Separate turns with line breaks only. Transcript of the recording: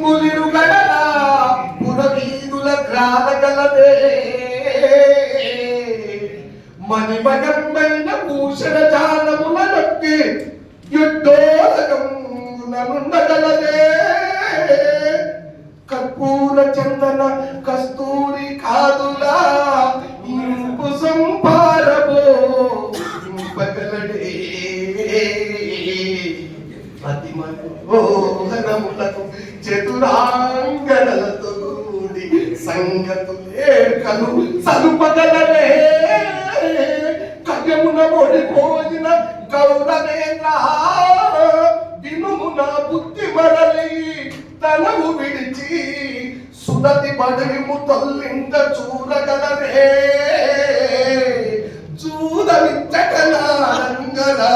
పులిరుగడల పురవీధుల గ్రామగలదే. భూషణ జానముల నొక్కి యుద్ధోదకముననుండగలదే. కర్పూర చందన కస్తూరి కాదులా ఇంపు సంపారబో ఇంపగలడే. అతి మనోహరములకు చతురాంగణలతో కూడి సంగతులేకలు సలుపగలరే కయ్యమున ఓడిపోయిన గౌరవేంద్ర దినమున బుద్ధి మరలి తనవు విడిచి సుదతి బడిము తొల్లింట చూడగలరే చూడనిచ్చటనా రంగరా